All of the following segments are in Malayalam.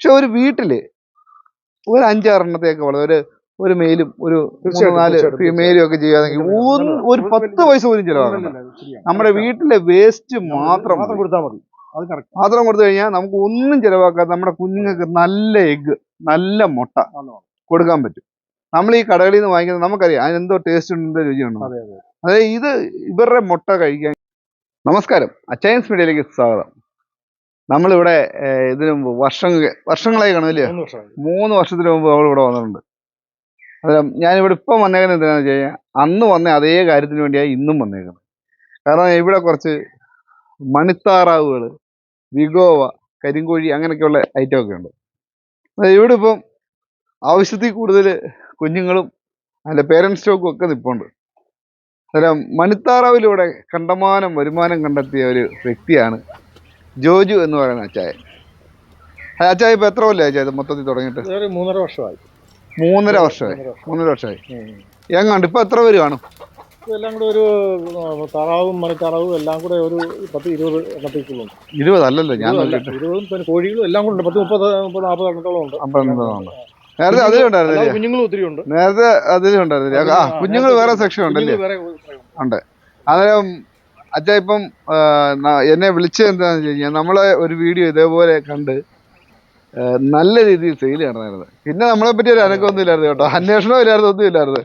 പക്ഷെ ഒരു വീട്ടിൽ ഒരു അഞ്ചാറെണ്ണത്തെയൊക്കെ വളരെ ഒരു ഒരു മെയിലും ഒരു നാല് ഫീമെയിലും ഒക്കെ ചെയ്യാതെങ്കിൽ ഒരു പത്ത് പൈസ പോലും ചിലവാണ് നമ്മുടെ വീട്ടിലെ വേസ്റ്റ് മാത്രം മാത്രം കൊടുത്താൽ മതി. മാത്രം കൊടുത്തു കഴിഞ്ഞാൽ നമുക്ക് ഒന്നും ചിലവാക്കാതെ നമ്മുടെ കുഞ്ഞുങ്ങൾക്ക് നല്ല എഗ്ഗ് നല്ല മുട്ട കൊടുക്കാൻ പറ്റും. നമ്മൾ ഈ കടകളിൽ നിന്ന് വാങ്ങിക്കുന്നത് നമുക്കറിയാം അതിനെന്തോ ടേസ്റ്റ് ഉണ്ട് രുചിയുണ്ടോ അതെ അതെ. അതായത് ഇത് ഇവരുടെ മുട്ട കഴിക്കാൻ. നമസ്കാരം. അച്ചയൻസ് മീഡിയയിലേക്ക് സ്വാഗതം. നമ്മളിവിടെ ഇതിനു മുമ്പ് വർഷങ്ങൾ വർഷങ്ങളായി കാണുമല്ലേ മൂന്ന് വർഷത്തിന് മുമ്പ് നമ്മൾ ഇവിടെ വന്നിട്ടുണ്ട്. അതെ ഞാനിവിടെ ഇപ്പം വന്നേക്കുന്നത് എന്താണെന്ന് വെച്ച് കഴിഞ്ഞാൽ അന്ന് വന്ന അതേ കാര്യത്തിന് വേണ്ടിയാണ് ഇന്നും വന്നേക്കുന്നത്. കാരണം ഇവിടെ കുറച്ച് മണിത്താറാവുകൾ വിഗോവ കരിങ്കോഴി അങ്ങനെയൊക്കെയുള്ള ഐറ്റം ഒക്കെ ഉണ്ട് ഇവിടെ ഇപ്പം ആവശ്യത്തിൽ കൂടുതൽ കുഞ്ഞുങ്ങളും അതിന്റെ പേരന്റ് സ്റ്റോക്കും ഒക്കെ നിൽപ്പുണ്ട് അതെ മണിത്താറാവിലൂടെ കണ്ടമാനം വരുമാനം കണ്ടെത്തിയ ഒരു വ്യക്തിയാണ് ജോജു എന്ന് പറയുന്ന അച്ചായ അച്ചായ ഇപ്പൊ എത്ര കൊല്ലേ അച്ചായത് മൊത്തത്തിൽ തുടങ്ങിയിട്ട്? ഇതൊരു മൂന്നര വർഷമായി. മൂന്നര വർഷമായി. മൂന്നര വർഷം. മൂന്നര വർഷമായി. എങ്ങാണ്ട് ഇപ്പൊ എത്ര പേര് കാണും? എല്ലാം കൂടെ ഒരു താറാവും മണിത്താറാവും എല്ലാം കൂടെ ഒരു പത്ത് ഇരുപത് എണ്ണത്തേക്കുള്ളുണ്ട് ഇരുപതല്ലല്ലോ ഞാൻ ഇരുപതല്ല, നോക്കിയിട്ട്. ഇരുപതും പിന്നെ കോഴികളും എല്ലാം കൂടെ ഉണ്ട്. പത്ത് മുപ്പത് മുപ്പത് നാൽപ്പത് എണ്ണത്തോളം ഉണ്ട്. ഉണ്ട്. നേരത്തെ അതിലും അല്ലാതെ ഉണ്ടായിരുന്നില്ലേ? കുഞ്ഞുങ്ങളും ഒത്തിരി ഉണ്ട്. നേരത്തെ അതിലും ഉണ്ടായിരുന്നില്ലേ? ആ കുഞ്ഞുങ്ങൾ വേറെ സെക്ഷൻ ഉണ്ടല്ലേ? ഉണ്ട്. അന്നേരം അച്ഛാ ഇപ്പം എന്നെ വിളിച്ചത് എന്താണെന്ന് വെച്ച് കഴിഞ്ഞാൽ നമ്മളെ ഒരു വീഡിയോ ഇതേപോലെ കണ്ട് നല്ല രീതിയിൽ സെയിൽ നടന്നായിരുന്നു പിന്നെ നമ്മളെ പറ്റി ഒരു അനക്കമൊന്നും ഇല്ലായിരുന്നു കേട്ടോ. അന്വേഷണം ഇല്ലായിരുന്നു ഒന്നും ഇല്ലായിരുന്നു.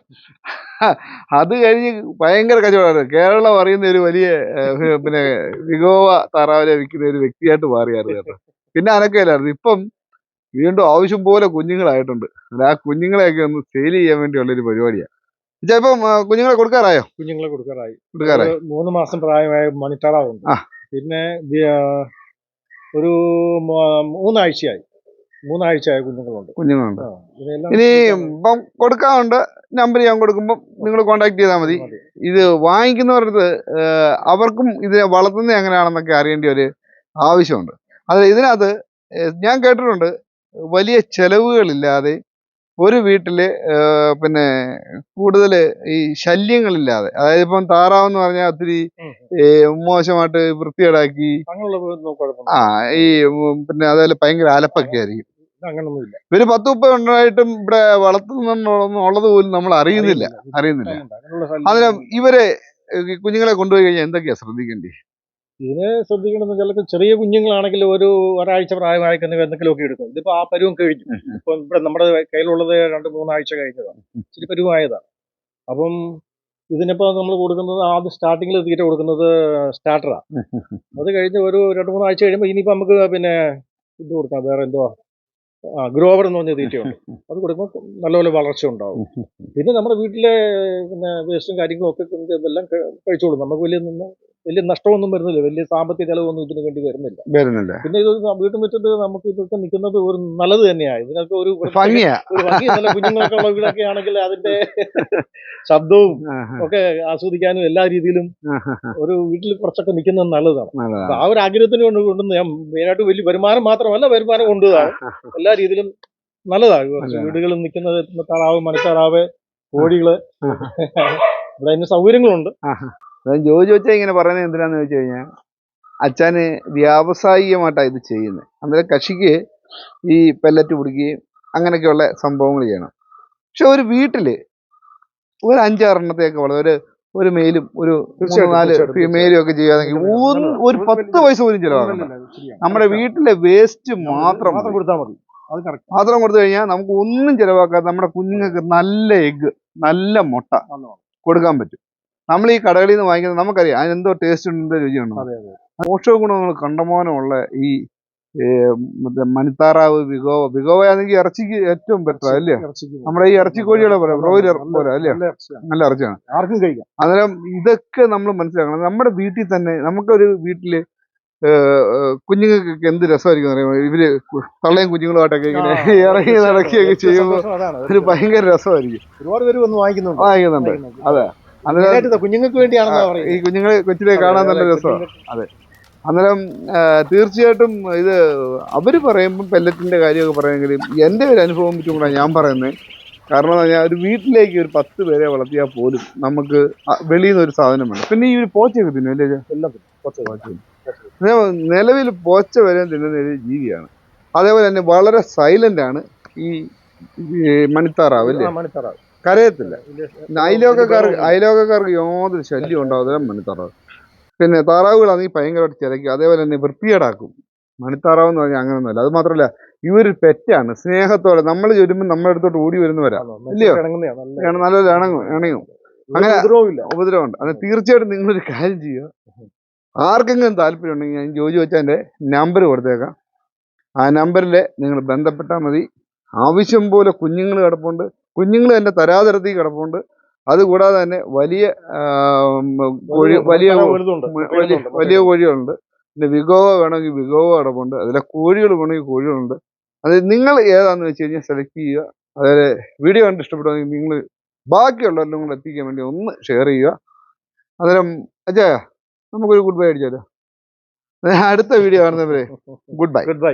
അത് കഴിഞ്ഞ് ഭയങ്കര കച്ചവടമായിരുന്നു. കേരളം അറിയുന്ന ഒരു വലിയ പിന്നെ വിഗോവ താറാവിനെ വിൽക്കുന്ന ഒരു വ്യക്തിയായിട്ട് മാറിയായിരുന്നു കേട്ടോ. പിന്നെ അനക്കമില്ലായിരുന്നു. ഇപ്പം വീണ്ടും ആവശ്യം പോലെ കുഞ്ഞുങ്ങളായിട്ടുണ്ട്. ആ കുഞ്ഞുങ്ങളെയൊക്കെ ഒന്ന് സെയിൽ ചെയ്യാൻ വേണ്ടിയുള്ള ഒരു പരിപാടിയാണ് ആ, കുഞ്ഞുങ്ങളെ കൊടുക്കാറായോ? കുഞ്ഞുങ്ങളെ കൊടുക്കാറായി. മൂന്ന് മാസം പ്രായമായ മണിത്താറാവുണ്ട്. പിന്നെ ഒരു മൂന്നാഴ്ചയായി. മൂന്നാഴ്ചയായ കുഞ്ഞുങ്ങളുണ്ട്. കുഞ്ഞുങ്ങളുണ്ട്. ഇനി ഇപ്പം കൊടുക്കാറുണ്ട്. നമ്പർ ഞാൻ കൊടുക്കുമ്പോൾ നിങ്ങൾ കോണ്ടാക്ട് ചെയ്താൽ മതി. ഇത് വാങ്ങിക്കുന്നവരുടെ അവർക്കും ഇതിനെ വളർത്തുന്നത് എങ്ങനെയാണെന്നൊക്കെ അറിയേണ്ട ഒരു ആവശ്യമുണ്ട്. അത് ഇതിനകത്ത് ഞാൻ കേട്ടിട്ടുണ്ട് വലിയ ചെലവുകളില്ലാതെ ഒരു വീട്ടിൽ പിന്നെ കൂടുതൽ ഈ ശല്യങ്ങളില്ലാതെ അതായത് ഇപ്പം താറാവെന്ന് പറഞ്ഞാൽ ഒത്തിരി മോശമായിട്ട് വൃത്തികേടാക്കി. ആ ഈ പിന്നെ അതായത് ഭയങ്കര അലപ്പൊക്കെ ആയിരിക്കും. അങ്ങനൊന്നുമില്ല. ഇവർ പത്ത് മുപ്പത് ഉണ്ടായിട്ടും ഇവിടെ വളർത്തുന്നുള്ളത് പോലും നമ്മൾ അറിയുന്നില്ല അറിയുന്നില്ല അതിന് ഇവരെ കുഞ്ഞുങ്ങളെ കൊണ്ടുപോയി കഴിഞ്ഞാൽ എന്തൊക്കെയാ ശ്രദ്ധിക്കേണ്ടി? ഇതിനെ ശ്രദ്ധിക്കണമെന്ന് ചിലപ്പോൾ ചെറിയ കുഞ്ഞുങ്ങളാണെങ്കിൽ ഒരു ഒരാഴ്ച പ്രായമായി കഴിഞ്ഞാൽ എന്തെങ്കിലുമൊക്കെ എടുക്കും. ഇതിപ്പോ ആ പരുവം കഴിഞ്ഞു. ഇപ്പം ഇവിടെ നമ്മുടെ കയ്യിലുള്ളത് രണ്ട് മൂന്നാഴ്ച കഴിഞ്ഞതാണ് ഇച്ചിരി പരുവായതാണ് അപ്പം ഇതിനിപ്പോ നമ്മൾ കൊടുക്കുന്നത് ആദ്യം സ്റ്റാർട്ടിങ്ങിൽ തീറ്റ കൊടുക്കുന്നത് സ്റ്റാർട്ടറാണ് അത് കഴിഞ്ഞ് ഒരു രണ്ട് മൂന്നാഴ്ച കഴിയുമ്പോൾ ഇനിയിപ്പോൾ നമുക്ക് പിന്നെ ഇത് കൊടുക്കാം. വേറെ എന്തോ ആ ഗ്രോവർ എന്ന് പറഞ്ഞ തീറ്റയുണ്ട് അത് കൊടുക്കുമ്പോൾ നല്ലപോലെ വളർച്ച ഉണ്ടാവും. പിന്നെ നമ്മുടെ വീട്ടിലെ പിന്നെ വേസ്റ്റും കാര്യങ്ങളും ഒക്കെ ഇതെല്ലാം കഴിച്ചോളും. നമുക്ക് വലിയ നിന്ന് വലിയ നഷ്ടമൊന്നും വരുന്നില്ല. വലിയ സാമ്പത്തിക ചെലവൊന്നും ഇതിനു വേണ്ടി വരുന്നില്ല. വരുന്നില്ല. പിന്നെ ഇത് വീട്ടുമുറ്റത്ത് നമുക്ക് ഇതൊക്കെ നിൽക്കുന്നത് ഒരു നല്ലത് തന്നെയാണ് ഇതിനൊക്കെ ഒരു ഭംഗിയാ. നല്ല കുഞ്ഞുങ്ങളൊക്കെ ഉള്ള വീടൊക്കെ ആണെങ്കിൽ അതിന്റെ ശബ്ദവും ഒക്കെ ആസ്വദിക്കാനും എല്ലാ രീതിയിലും ഒരു വീട്ടിൽ കുറച്ചൊക്കെ നിൽക്കുന്നത് നല്ലതാണ്. ആ ഒരു ആഗ്രഹത്തിന് കൊണ്ട് കൊണ്ടുവന്ന് ഞാൻ മെയിനായിട്ട് വലിയ വരുമാനം മാത്രമല്ല വരുമാനം കൊണ്ടുതാണ് എല്ലാ രീതിയിലും നല്ലതാണ് കുറച്ച് വീടുകളിൽ നിൽക്കുന്നത് താറാവ് മണിത്താറാവ് കോഴികൾ. ഇവിടെ അതിന് സൗകര്യങ്ങളുണ്ട്. ജോജി വെച്ചാൽ ഇങ്ങനെ പറയുന്നത് എന്തിനാന്ന് വെച്ച് കഴിഞ്ഞാൽ അച്ഛന് വ്യാവസായികമായിട്ടാണ് ഇത് ചെയ്യുന്നത് അന്നേരം കൃഷിക്ക് ഈ പെല്ലറ്റ് പിടിക്കുകയും അങ്ങനെയൊക്കെയുള്ള സംഭവങ്ങൾ ചെയ്യണം. പക്ഷെ ഒരു വീട്ടിൽ ഒരു അഞ്ചാറെണ്ണത്തെയൊക്കെ വളരെ ഒരു ഒരു മെയിലും ഒരു നാല് ഫീമെയിലും ഒക്കെ ചെയ്യാതെങ്കിൽ ഒരു പത്ത് പൈസ പോലും ചിലവാണ് നമ്മുടെ വീട്ടിലെ വേസ്റ്റ് മാത്രം കൊടുത്താൽ മതി. മാത്രം കൊടുത്തു കഴിഞ്ഞാൽ നമുക്ക് ഒന്നും ചിലവാക്കാതെ നമ്മുടെ കുഞ്ഞുങ്ങൾക്ക് നല്ല എഗ്ഗ് നല്ല മുട്ട കൊടുക്കാൻ പറ്റും. നമ്മൾ ഈ കടകളിൽ നിന്ന് വാങ്ങിക്കുന്നത് നമുക്കറിയാം അതിനെന്തോ ടേസ്റ്റ് ഉണ്ട് രുചിയുണ്ടോ പോഷക ഗുണങ്ങൾ കണ്ടമാനമുള്ള ഈ മറ്റേ മണിത്താറാവ് വിഗോവ വിഗോവ ആണെങ്കിൽ ഇറച്ചിക്ക് ഏറ്റവും ബെറ്റർ അല്ലേ? നമ്മുടെ ഈ ഇറച്ചിക്കോഴികളെ പോലെ ബ്രോയിലർ പോലെ അല്ലേ? നല്ല ഇറച്ചിയാണ്. ആർക്കും കഴിക്കാം. അന്നേരം ഇതൊക്കെ നമ്മൾ മനസ്സിലാക്കണം. നമ്മുടെ വീട്ടിൽ തന്നെ നമുക്കൊരു വീട്ടിൽ കുഞ്ഞുങ്ങൾക്കൊക്കെ എന്ത് രസമായിരിക്കും അറിയാം അറിയാമോ? ഇവർ തള്ളയും കുഞ്ഞുങ്ങളുമായിട്ടൊക്കെ ഇങ്ങനെ ഇറങ്ങി നടക്കുകയൊക്കെ ചെയ്യുമ്പോൾ ഒരു ഭയങ്കര രസമായിരിക്കും. ഒരുപാട് പേര് വന്ന് വാങ്ങിക്കുന്നുണ്ട്. വാങ്ങിക്കുന്നുണ്ട്. അതെ. അന്നേരം കുഞ്ഞുങ്ങൾക്ക് വേണ്ടിയാണെന്നാ ഈ പറയുന്നത്. കുഞ്ഞുങ്ങളെ കൊച്ചിലെ കാണാൻ നല്ല രസമാണ് അതെ. അന്നേരം തീർച്ചയായിട്ടും ഇത് അവർ പറയുമ്പോൾ പെല്ലറ്റിന്റെ കാര്യമൊക്കെ പറയുമെങ്കിലും എന്റെ ഒരു അനുഭവം വെച്ചും കൂടെ ഞാൻ പറയുന്നത് കാരണം എന്ന് പറഞ്ഞാൽ ഒരു വീട്ടിലേക്ക് ഒരു പത്ത് പേരെ വളർത്തിയാൽ പോലും നമുക്ക് വെളിയിൽ നിന്ന് ഒരു സാധനം വേണം. പിന്നെ ഈ ഒരു പോച്ചയൊക്കെ തിന്നും അല്ലേ നിലവിൽ പോച്ച വരെ തിന്നുന്ന ഒരു ജീവിയാണ്. അതേപോലെ തന്നെ വളരെ സൈലന്റ് ആണ് ഈ ഈ മണിത്താറാവ് അല്ലേ? ആ, മണിത്തറ കരയത്തില്ല. അയലോക്കക്കാർക്ക് അയലോക്കക്കാർക്ക് യാതൊരു ശല്യം ഉണ്ടാവില്ല മണിത്താറാവ് പിന്നെ താറാവുകളാണെങ്കിൽ ഭയങ്കരമായിട്ട് ചിലയ്ക്കും. അതേപോലെ തന്നെ വൃത്തികേടാക്കും. മണിത്താറാവ് എന്ന് പറഞ്ഞാൽ അങ്ങനെയൊന്നുമല്ല അത് മാത്രമല്ല ഇവർ പെറ്റാണ്. സ്നേഹത്തോടെ നമ്മൾ ചൊല്ലുമ്പോൾ നമ്മുടെ അടുത്തോട്ട് ഓടി വരുന്നവരാ? ഇല്ലയോ? നല്ല നല്ലൊരു ഇണങ്ങും. ഇണങ്ങും അങ്ങനെ- ഉപദ്രവമുണ്ട്. അത് തീർച്ചയായിട്ടും നിങ്ങളൊരു കാര്യം ചെയ്യുക. ആർക്കെങ്കിലും താല്പര്യം ഉണ്ടെങ്കിൽ ഞാൻ ജോജി വെച്ചാന്റെ നമ്പർ കൊടുത്തേക്കാം. ആ നമ്പറിൽ നിങ്ങൾ ബന്ധപ്പെട്ടാൽ മതി. ആവശ്യം പോലെ കുഞ്ഞുങ്ങൾ കിടപ്പുണ്ട്. കുഞ്ഞുങ്ങൾ തന്നെ തരാതരത്തിൽ കിടപ്പുണ്ട്. അതുകൂടാതെ തന്നെ വലിയ കോഴി വലിയ വലിയ കോഴികളുണ്ട്. പിന്നെ വിഗോവ വേണമെങ്കിൽ വിഗോവ കിടപ്പുണ്ട്. അതിലെ കോഴികൾ വേണമെങ്കിൽ കോഴികളുണ്ട്. അത് നിങ്ങൾ ഏതാണെന്ന് വെച്ച് കഴിഞ്ഞാൽ സെലക്ട് ചെയ്യുക. അതായത് വീഡിയോ കണ്ട് ഇഷ്ടപ്പെടുമെങ്കിൽ നിങ്ങൾ ബാക്കിയുള്ളവരെല്ലാം കൂടെ എത്തിക്കാൻ വേണ്ടി ഒന്ന് ഷെയർ ചെയ്യുക. അന്നേരം അജയ നമുക്കൊരു ഗുഡ് ബൈ അടിച്ചാലോ അടുത്ത വീഡിയോ കാണുന്നവരെ ഗുഡ് ബൈ ഗുഡ് ബൈ